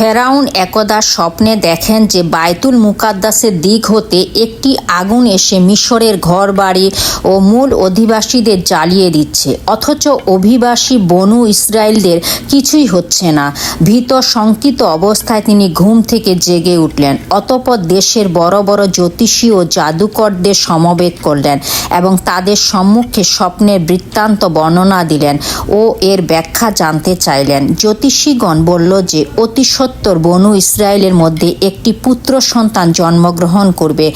ফেরাউন একদা স্বপ্নে দেখেন যে বায়তুল মুকাদ্দাসের দিক হতে একটি আগুন এসে মিশরের ঘরবাড়ি ও মূল অধিবাসীদের জ্বালিয়ে দিচ্ছে। অথচ অভিবাসী বনু ইসরায়েলদের কিছুই হচ্ছে না। ভীত শঙ্কিত অবস্থায় তিনি ঘুম থেকে জেগে উঠলেন। অতপর দেশের বড় বড় জ্যোতিষী ও জাদুকরদের সমবেত করলেন এবং তাদের সম্মুখে স্বপ্নের বৃত্তান্ত বর্ণনা দিলেন ও এর ব্যাখ্যা জানতে চাইলেন। জ্যোতিষীগণ বলল যে, অতি সত্তর বনু ইসরায়েলের মধ্যে একটি পুত্র সন্তান জন্মগ্রহণ করবে,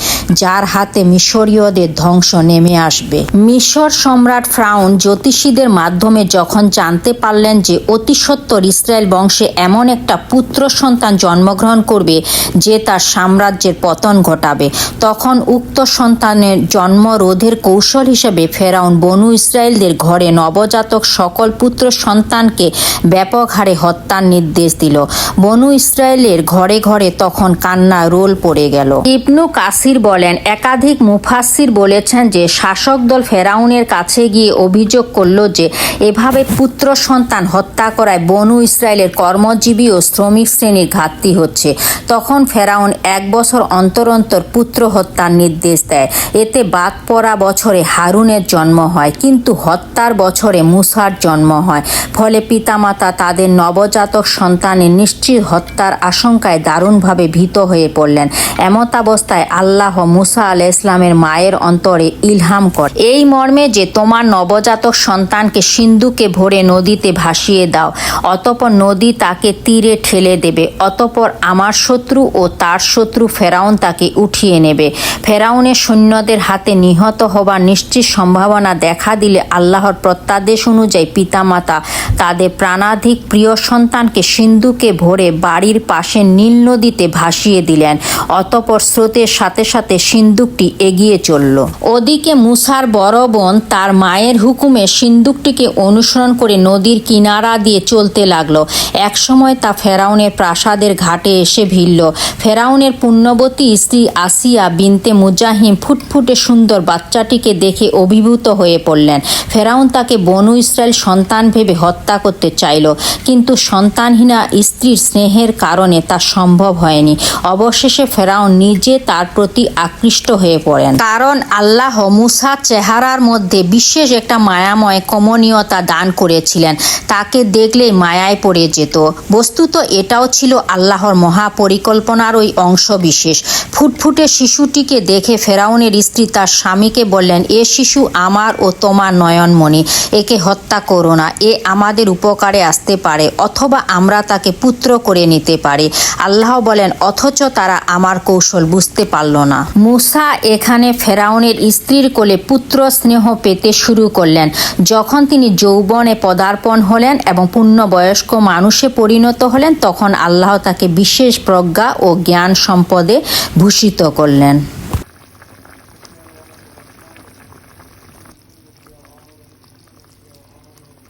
যার হাতে মিশরীয়দের ধ্বংস নেমে আসবে। মিশর সম্রাট ফ্রাউন জ্যোতিষীদের মাধ্যমে যখন জানতে পারলেন যে অতি সত্তর ইসরায়েল বংশে এমন একটা পুত্র সন্তান জন্মগ্রহণ করবে, যে তার সাম্রাজ্যের পতন ঘটাবে, তখন উক্ত সন্তানের জন্ম রোধের কৌশল হিসেবে ফেরাউন বনু ইসরায়েলদের ঘরে নবজাতক সকল পুত্র সন্তানকে ব্যাপক হারে হত্যার নির্দেশ দিল। বনু ইসরায়েলের ঘরে ঘরে তখন কান্না রোল পড়ে গেল। ইবনু কাসির বলেন, একাধিক মুফাসির বলেছেন যে, শাসক দল ফেরাউনের কাছে গিয়ে অভিযোগ করল যে, এভাবে পুত্র সন্তান হত্যা করায় বনু ইসরায়েলের কর্মজীবী ও শ্রমিক শ্রেণির ঘাটতি হচ্ছে। তখন ফেরাউন এক বছর অন্তর অন্তর পুত্র হত্যার নির্দেশ দেয়। এতে বাদ পড়া বছরে হারুনের জন্ম হয়, কিন্তু হত্যার বছরে মুসার জন্ম হয়। ফলে পিতামাতা তাদের নবজাতক সন্তানের নিশ্চিত হত্যার আশঙ্কায় দারুণভাবে ভীত হয়ে পড়লেন। এমতাবস্থায় আল্লাহ মুসা আলাহ ইসলামের মায়ের অন্তরে ইলহাম কর এই মর্মে যে তোমার নবজাতক সন্তানকে সিন্ধুকে ভরে নদীতে ভাসিয়ে দাও, অতপর নদী তাকে তীরে ঠেলে দেবে, অতপর আমার শত্রু ও তার শত্রু ফেরাউন তাকে উঠিয়ে নেবে। ফেরাউনের সৈন্যদের হাতে নিহত হবার নিশ্চিত সম্ভাবনা দেখা দিলে আল্লাহর প্রত্যাদেশ অনুযায়ী পিতামাতা তাদের প্রাণাধিক প্রিয় সন্তানকে সিন্ধুকে ভরে বাড়ির পাশে নীল নদীতে ভাসিয়ে দিলেন। অতপর স্রোতের সাথে সাথে সিন্দুকটি এগিয়ে চলল। ওদিকে মুসার বড় বোন তার মায়ের হুকুমে সিন্দুকটিকে অনুসরণ করে নদীর কিনারা দিয়ে চলতে লাগল। একসময় তা ফেরাউনের প্রাসাদের ঘাটে এসে ভিড়ল। ফেরাউনের পুণ্যবতী স্ত্রী আসিয়া বিনতে মুজাহিম ফুটফুটে সুন্দর বাচ্চাটিকে দেখে অভিভূত হয়ে পড়লেন। ফেরাউন তাকে বনু ইসরায়েল সন্তান ভেবে হত্যা করতে চাইল। কিন্তু সন্তানহীনা স্ত্রীর স্নেহের কারণে তা সম্ভব হয়নি। অবশেষে ফেরাউন নিজে তার প্রতি আকৃষ্ট হয়ে পড়েন। কারণ আল্লাহ মুসা চেহারার মধ্যে বিশেষ একটা মায়াময় কমনীয়তা দান করেছিলেন। তাকে দেখলে মায়ায় পড়ে যেত। বস্তুত এটাও ছিল আল্লাহর মহাপরিকল্পনার ওই অংশ বিশেষ। ফুটফুটে শিশুটিকে দেখে ফেরাউনের স্ত্রী তার স্বামীকে বললেন, এ শিশু আমার ও তোমার নয়নমণি। একে হত্যা করো না। এ আমাদের উপকারে আসতে পারে। অথবা আমরা তাকে পুত্র করে নিতে পারে। আল্লাহ বলেন, অথচ তারা আমার কৌশল বুঝতে পারল না। মুসা এখানে ফেরাউনের স্ত্রীর কোলে পুত্র স্নেহ পেতে শুরু করলেন। যখন তিনি যৌবনে পদার্পণ হলেন এবং পূর্ণবয়স্ক মানুষে পরিণত হলেন, তখন আল্লাহ তাকে বিশেষ প্রজ্ঞা ও জ্ঞান সম্পদে ভূষিত করলেন।